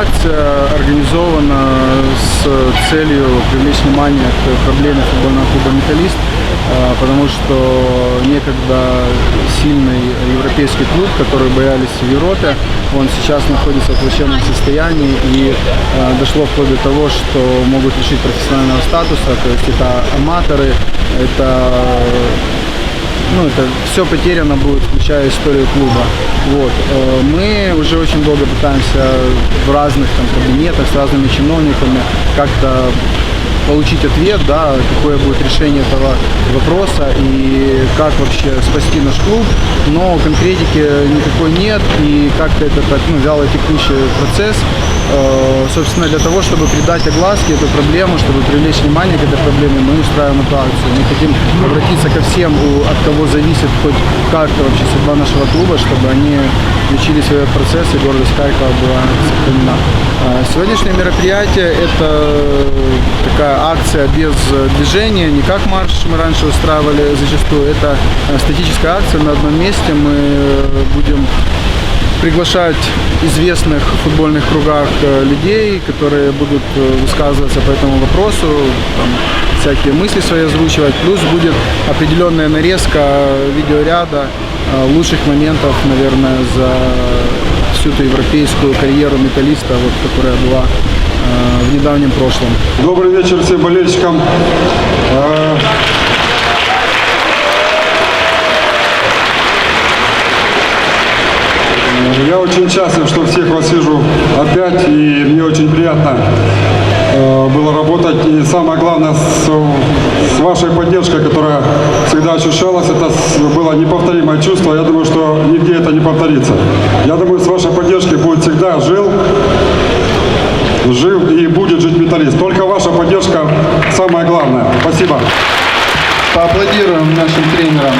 акция организована с целью привлечь внимание к проблеме футбольного клуба «Металлист», а, потому что некогда сильный европейский клуб, который боялись в Европе, он сейчас находится в плачевном состоянии и а, дошло вплоть до того, что могут лишить профессионального статуса, то есть это аматоры, это ну, это все потеряно будет, включая историю клуба. Вот. Э, Мы уже очень долго пытаемся в разных там, кабинетах с разными чиновниками как-то получить ответ, да, какое будет решение этого вопроса и как вообще спасти наш клуб, но конкретики никакой нет и как-то это так, ну, вяло текущий процесс. Э, Собственно, для того, чтобы придать огласке эту проблему, чтобы привлечь внимание к этой проблеме, мы устраиваем эту акцию. Мы хотим обратиться ко всем, от кого зависит хоть как-то вообще судьба нашего клуба, чтобы они свой процесс и гордость Харькова была сохранена. А Сегодняшнее мероприятие – это такая акция без движения, не как марш мы раньше устраивали зачастую. Это э, статическая акция на одном месте. Мы э, будем приглашать известных в футбольных кругах э, людей, которые будут э, высказываться по этому вопросу, там, всякие мысли свои озвучивать. Плюс будет определенная нарезка видеоряда э, лучших моментов, наверное, за всю эту европейскую карьеру металлиста, вот, которая была э, в недавнем прошлом. Добрый вечер всем болельщикам. Э, Я очень счастлив, что всех вас вижу опять, и мне очень приятно было работать. И самое главное, с, с вашей поддержкой, которая всегда ощущалась, это было неповторимое чувство. Я думаю, что нигде это не повторится. Я думаю, с вашей поддержкой будет всегда жил жив и будет жить металлист. Только ваша поддержка самое главное. Спасибо. Поаплодируем нашим тренерам.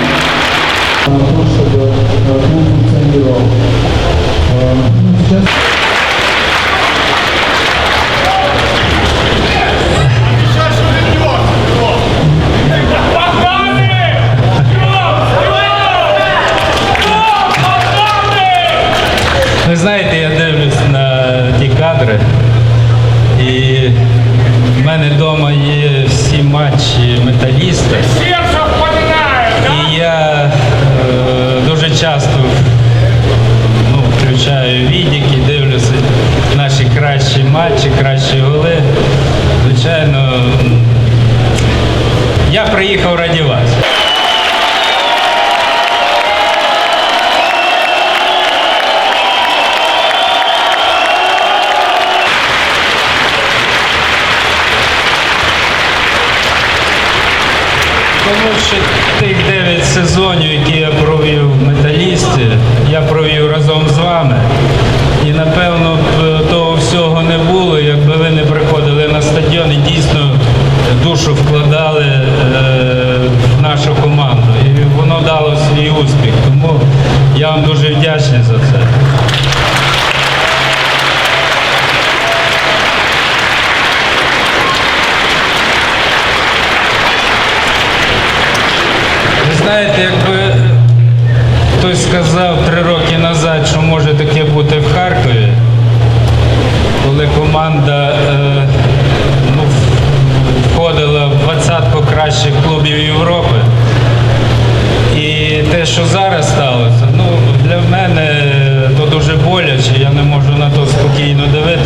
Чтобы клуб функционировал. Сейчас Ви знаєте, я дивлюсь на ті кадри, і в мене вдома є всі матчі металіста. Що тих 9 сезонів, які я провів в металісті, я провів разом з вами. І напевно б того всього не було, якби ви не приходили на стадіон і дійсно душу вкладали е, в нашу команду. І воно дало свій успіх. Тому я вам дуже вдячний за це. Сказав три роки назад, що може таке бути в Харкові, коли команда е, ну, входила в двадцятку кращих клубів Європи. І те, що зараз сталося, ну, для мене то дуже боляче, я не можу на то спокійно дивитися.